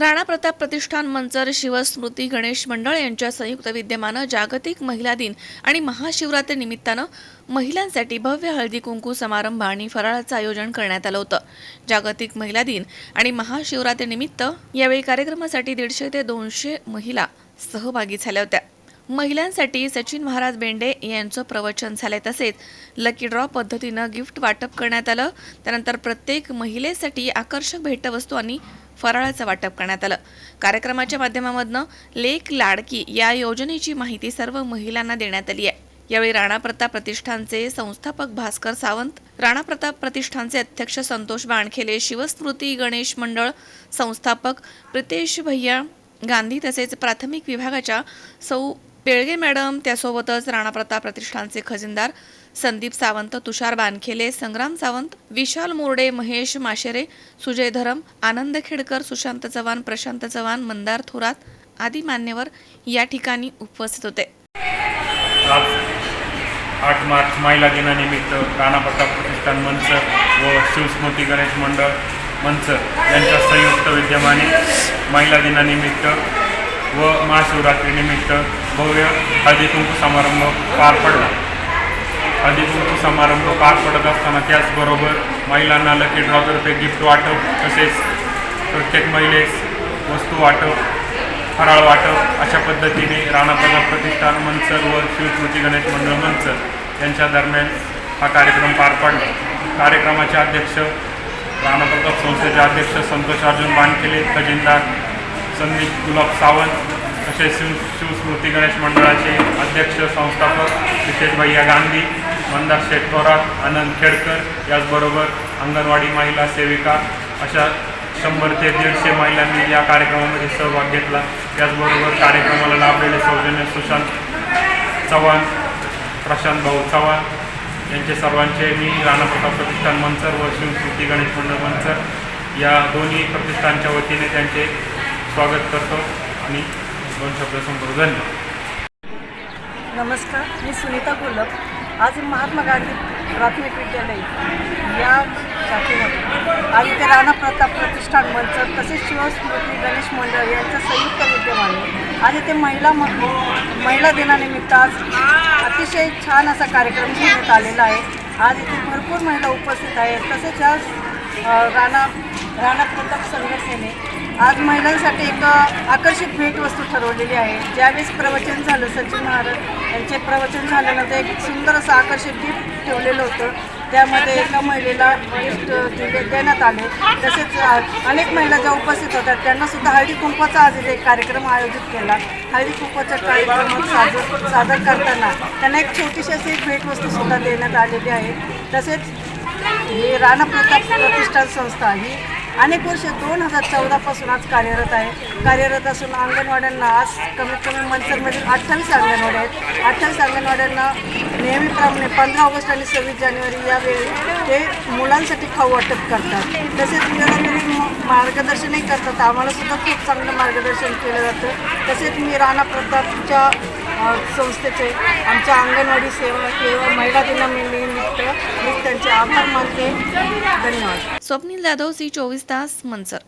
राणा प्रताप प्रतिष्ठान मंचर शिवस्मृती गणेश मंडळ यांच्या संयुक्त विद्यमानं जागतिक महिला दिन आणि महाशिवरात्री निमित्तानं महिलांसाठी भव्य हळदी कुंकू समारंभ आणि फराळाचं आयोजन करण्यात आलं होतं. जागतिक महिला दिन आणि महाशिवरात्रीनिमित्त यावेळी कार्यक्रमासाठी दीडशे ते दोनशे महिला सहभागी झाल्या होत्या. महिलांसाठी सचिन महाराज बेंडे यांचं प्रवचन झाले तसेच लकी ड्रॉ पद्धतीनं गिफ्ट वाटप करण्यात आलं. त्यानंतर प्रत्येक महिलेसाठी आकर्षक भेटवस्तू आणि फराळाचं वाटप करण्यात आलं. कार्यक्रमाच्या माध्यमामधनं लेक लाडकी या योजनेची माहिती सर्व महिलांना देण्यात आली आहे. यावेळी राणा प्रताप प्रतिष्ठानचे संस्थापक भास्कर सावंत राणा प्रताप प्रतिष्ठानचे अध्यक्ष संतोष बाणखेले शिवस्मृती गणेश मंडळ संस्थापक प्रितेश भैया गांधी तसेच प्राथमिक विभागाच्या सौ बेळगे मॅडम त्यासोबतच राणा प्रताप प्रतिष्ठानचे खजिनदार संदीप सावंत तुषार बानखेले संग्राम सावंत विशाल मोरडे महेश माशेरे सुजय धरम आनंद खेडकर सुशांत चव्हाण प्रशांत चव्हाण मंदार थोरात आदी मान्यवर या ठिकाणी उपस्थित होते. आठ मार्च महिला दिनानिमित्त राणा प्रताप प्रतिष्ठान मंच व शिवस्मृती गणेश मंडळ मंच यांच्या संयुक्त विद्यमाने महिला दिनानिमित्त व महाशिवरात्रीनिमित्त भव्य हळदीकुंकू समारंभ पार पडला. हळदीकुंकू समारंभ पार पडत असताना त्याचबरोबर महिलांना लकी ड्रॉतर्फे गिफ्ट वाटप तसेच प्रत्येक महिलेस वस्तू वाटप फराळ वाटप अशा पद्धतीने राणा प्रताप प्रतिष्ठान मंचर व शिवस्मृती गणेश मंडळ मंचर यांच्या दरम्यान हा कार्यक्रम पार पडला. कार्यक्रमाचे अध्यक्ष राणा प्रताप संस्थेचे अध्यक्ष संतोष अर्जुन बानकेले खजिनदार संदीप गुलाब सावंत तसेच शिव शिवस्मृती गणेश मंडळाचे अध्यक्ष संस्थापक विशेष भैया गांधी मंदार शेठ थोरात आनंद खेडकर याचबरोबर अंगणवाडी महिला सेविका अशा शंभर ते दीडशे महिलांनी या कार्यक्रमामध्ये सहभाग घेतला. त्याचबरोबर कार्यक्रमाला लाभलेले सौजन्य सुशांत चव्हाण प्रशांत भाऊ चव्हाण यांचे सर्वांचे मी राणा प्रताप प्रतिष्ठान मंचर व शिवस्मृती गणेश मंडळ मंचर या दोन्ही प्रतिष्ठानच्या वतीने त्यांचे स्वागत करतो आणि दोन शब्द संपर्क नमस्कार मी सुनीता कोलप. आज महात्मा गांधी प्राथमिक विद्यालय या शाखेमध्ये. आज इथे राणा प्रताप प्रतिष्ठान मंच तसेच शिवस्मृती गणेश मंडळ यांच्या संयुक्त विद्यमाने आज ते महिला म महिला दिनानिमित्त आज अतिशय छान असा कार्यक्रम घेण्यात आलेला आहे. आज इथे भरपूर महिला उपस्थित आहेत. तसेच आज राणा राणा प्रताप संघटनेने आज महिलांसाठी एक आकर्षित आकर्षक भेटवस्तू ठरवलेली आहे. ज्यावेळेस प्रवचन झालं सचिन महाराज यांचे प्रवचन झाल्यानंतर एक सुंदर असं आकर्षक गिफ्ट ठेवलेलं होतं. त्यामध्ये एका महिलेला गिफ्ट दिले देण्यात आले. तसेच अनेक महिला ज्या उपस्थित होत्या त्यांनासुद्धा हळदी कुंकवाचा आज एक कार्यक्रम आयोजित केला. हळदी कुंकवाचा कार्यक्रम सादर सादर करताना त्यांना एक छोटीशी अशी एक देण्यात आलेली आहे. तसेच ही राणा प्रताप प्रतिष्ठान संस्था ही अनेक वर्ष दोन हजार चौदापासून आज कार्यरत आहे. कार्यरत असून अंगणवाड्यांना आज कमीत कमी मंचरमधील अठ्ठावीस अंगणवाड्या आहेत. अठ्ठावीस अंगणवाड्यांना नेहमीप्रमाणे पंधरा ऑगस्ट आणि सव्वीस जानेवारी यावेळी ते मुलांसाठी खाऊ वाटप करतात. तसेच वेळोवेळी मार्गदर्शनही करतात. आम्हाला सुद्धा खूप चांगलं मार्गदर्शन केलं जातं. तसेच मी राणा प्रतापच्या संस्थेचे आमच्या अंगणवाडी सेवा किंवा महिला दिनानिमित्त आभार मानते धन्यवाद. स्वप्नील जाधव सी चोवीस तास मंचर.